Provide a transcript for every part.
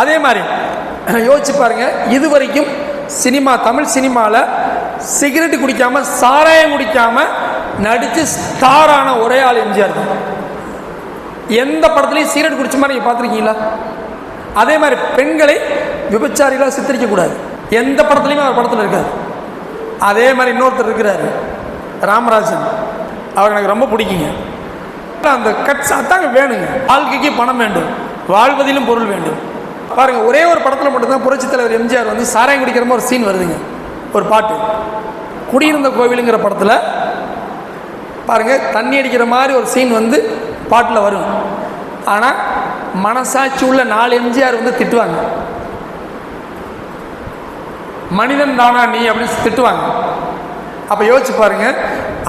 அதே மாதிரி யோசிச்சு பாருங்க. இது வரைக்கும் சினிமா தமிழ் சினிமாவில் சிகரெட் குடிக்காம சாராயம் குடிக்காம நடித்து ஸ்டாரான ஒரே ஆள் எம்ஜிஆர் தான். எந்த படத்துலையும் சிகரெட் குடிச்ச மாதிரி நீங்கள் பார்த்துருக்கீங்களா? அதே மாதிரி பெண்களை விபச்சாரிகளாக சித்தரிக்க கூடாது எந்த படத்துலையுமே அவர் படத்தில் இருக்காது அதே மாதிரி இன்னொருத்தர் இருக்கிறாரு ராமராஜன். அவர் எனக்கு ரொம்ப பிடிக்குங்க. அந்த கட்ஸ் அதாங்க வேணுங்க. வாழ்க்கைக்கு பணம் வேண்டும். வாழ்வதிலும் பொருள் வேண்டும். பாருங்க ஒரே ஒரு படத்தில் மட்டும்தான் புரட்சி தலைவர் எம்ஜிஆர் வந்து சாராயம் குடிக்கிற மாதிரி ஒரு சீன் வருதுங்க. ஒரு பாட்டு. குடியிருந்த கோவிலுங்கிற படத்தில் பாருங்க தண்ணி அடிக்கிற மாதிரி ஒரு சீன் வந்து பாட்டில் வரும். ஆனால் மனசாட்சி உள்ள நாலு எம்ஜிஆர் வந்து திட்டுவாங்க. மனிதன் தானா நீ அப்படின்னு திட்டுவாங்க. அப்போ யோசிச்சு பாருங்க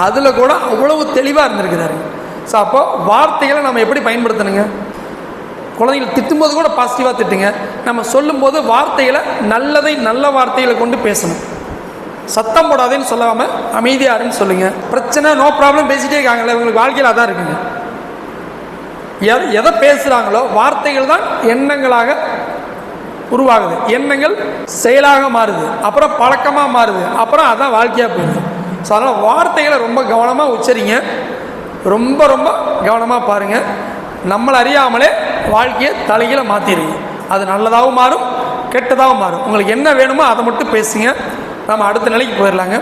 அதில் கூட அவ்வளவு தெளிவாக இருந்திருக்கிறாரு. ஸோ அப்போ வார்த்தைகளை நம்ம எப்படி பயன்படுத்தணுங்க? குழந்தைகள் திட்டும்போது கூட பாசிட்டிவாக திட்டுங்க. நம்ம சொல்லும்போது வார்த்தைகளை நல்லதை நல்ல வார்த்தைகளை கொண்டு பேசணும். சத்தம் போடாதேன்னு சொல்லாமல் அமைதியாருன்னு சொல்லுங்கள் பிரச்சனை நோ ப்ராப்ளம் பேசிகிட்டே இருக்காங்களே இவங்களுக்கு வாழ்க்கையில் அதான் இருக்குங்க. எதை எதை பேசுகிறாங்களோ வார்த்தைகள் தான் எண்ணங்களாக உருவாகுது. எண்ணங்கள் செயலாக மாறுது. அப்புறம் பழக்கமாக மாறுது. அப்புறம் அதான் வாழ்க்கையாக போயிடுது. ஸோ அதனால் வார்த்தைகளை ரொம்ப கவனமாக உச்சரிங்க. ரொம்ப ரொம்ப கவனமாக பாருங்கள் நம்மளை அறியாமலே வாழ்க்கையை தலைகீழ மாற்றிடுங்க அது நல்லதாகவும் மாறும் கெட்டதாகவும் மாறும். உங்களுக்கு என்ன வேணுமோ அதை மட்டும் பேசுங்க. நம்ம அடுத்த நிலைக்கு போயிடலாங்க.